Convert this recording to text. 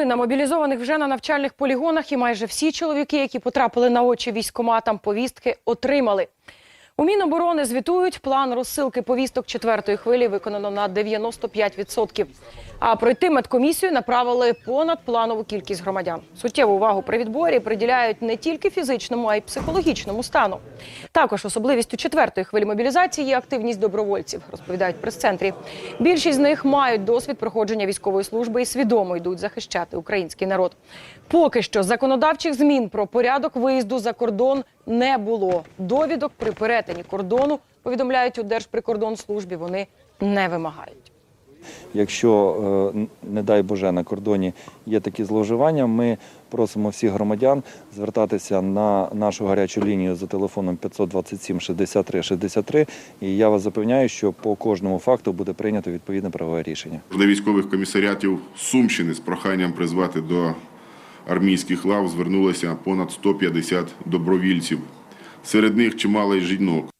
Половина мобілізованих вже на навчальних полігонах і майже всі чоловіки, які потрапили на очі військоматам, повістки отримали. У Міноборони звітують, план розсилки повісток четвертої хвилі виконано на 95%. А пройти медкомісію направили понад планову кількість громадян. Суттєву увагу при відборі приділяють не тільки фізичному, а й психологічному стану. Також особливістю четвертої хвилі мобілізації є активність добровольців, розповідають прес-центрі. Більшість з них мають досвід проходження військової служби і свідомо йдуть захищати український народ. Поки що законодавчих змін про порядок виїзду за кордон не було. Довідок при перетині кордону повідомляють у Держприкордонслужбі. Вони не вимагають. Якщо, е, не дай Боже, на кордоні є такі зловживання, ми просимо всіх громадян звертатися на нашу гарячу лінію за телефоном 527 63 63. І я вас запевняю, що по кожному факту буде прийнято відповідне правове рішення. До військових комісаріатів Сумщини з проханням призвати до армійських лав звернулося понад 150 добровільців. Серед них чимало й жінок.